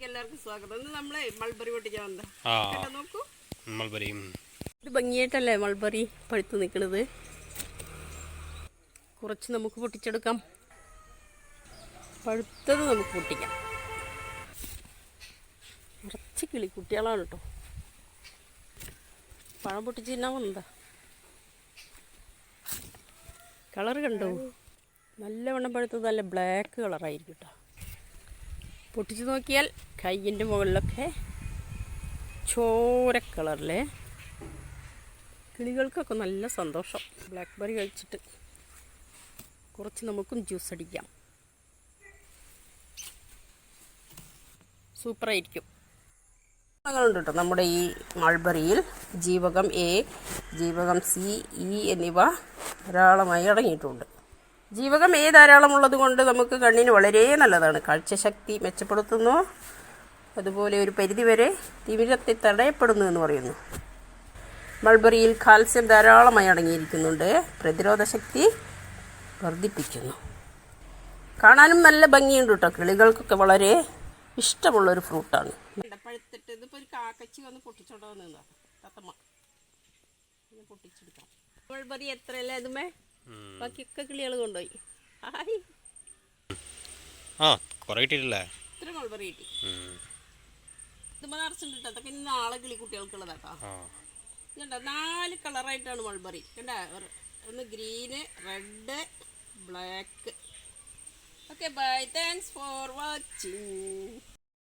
വീഡിയോയിലേക്ക് എല്ലാവർക്കും സ്വാഗതം. ഇന്ന് നമ്മളെ മൾബറി പൊട്ടിക്കാൻ വന്നതാ. കണ്ടോ നോക്കൂ. മൾബറി ഇത് ഭംഗിയായിട്ടല്ലേ മൾബറി പഴുത്ത് നിൽക്കുന്നത് കുറച്ച് നമുക്ക് പൊട്ടിച്ചെടുക്കാം. പഴുത്തത് നമുക്ക് പൊട്ടിക്കാം. നിറച്ച് കിളി കുട്ടികളാണ് കേട്ടോ. പഴം പൊട്ടിച്ച് തിന്നാൻ വന്നതാ. കളറ് കണ്ടോ? നല്ലവണ്ണം പഴുത്തത് നല്ല ബ്ലാക്ക് കളറായിരിക്കും കേട്ടോ. പൊട്ടിച്ച് നോക്കിയാൽ കയ്യിന്റെ മുകളിലൊക്കെ ചോര കളറിൽ കിളികൾക്കൊക്കെ നല്ല സന്തോഷം. ബ്ലാക്ക്ബെറി കഴിച്ചിട്ട് കുറച്ച് നമുക്കും ജ്യൂസ് അടിക്കാം. സൂപ്പറായിരിക്കും. ഉണ്ട് കേട്ടോ നമ്മുടെ ഈ മൾബറിയിൽ ജീവകം എ ജീവകം സി ഇ എന്നിവ ധാരാളമായി അടങ്ങിയിട്ടുണ്ട്. ജീവകം എ ധാരാളമുള്ളത് കൊണ്ട് നമുക്ക് കണ്ണിന് വളരെ നല്ലതാണ്. കാഴ്ചശക്തി മെച്ചപ്പെടുത്തുന്നു. അതുപോലെ ഒരു പരിധിവരെ തിമിരത്തെ തടയപ്പെടുന്നു എന്ന് പറയുന്നു. മൾബറിയിൽ കാൽസ്യം ധാരാളമായി അടങ്ങിയിരിക്കുന്നുണ്ട്. പ്രതിരോധ ശക്തി വർദ്ധിപ്പിക്കുന്നു. കാണാനും നല്ല ഭംഗിയുണ്ട് കേട്ടോ കിളികൾക്കൊക്കെ വളരെ ഇഷ്ടമുള്ള ഒരു ഫ്രൂട്ടാണ്. പഴുത്തിട്ട് ഇതിപ്പോൾ ഒരു കാക്കച്ചി വന്ന് പൊട്ടിച്ചോണ്ടോ നിന്നാ തത്തമ്മ. ഇത് പൊട്ടിച്ചെടുക്കാം. മൾബറി എത്രയല്ലേ അതുമേ ബാക്കിയൊക്കെ കിളികൾ കൊണ്ടുപോയി. ഹായ് ആ കുറേ കിട്ടിയിട്ടില്ലേ? ഇത്ര മൾബറി കിട്ടി. ഇതുമ്പോൾ നിറച്ചിട്ടുണ്ട് കേട്ടോ. അതൊക്കെ ഇനി നാളെ കിളി കുട്ടികൾക്കുള്ളതാട്ടോ ആ. കണ്ട നാല് കളറായിട്ടാണ് മൾബറി കണ്ട? ഒന്ന് green red black. Okay bye thanks for watching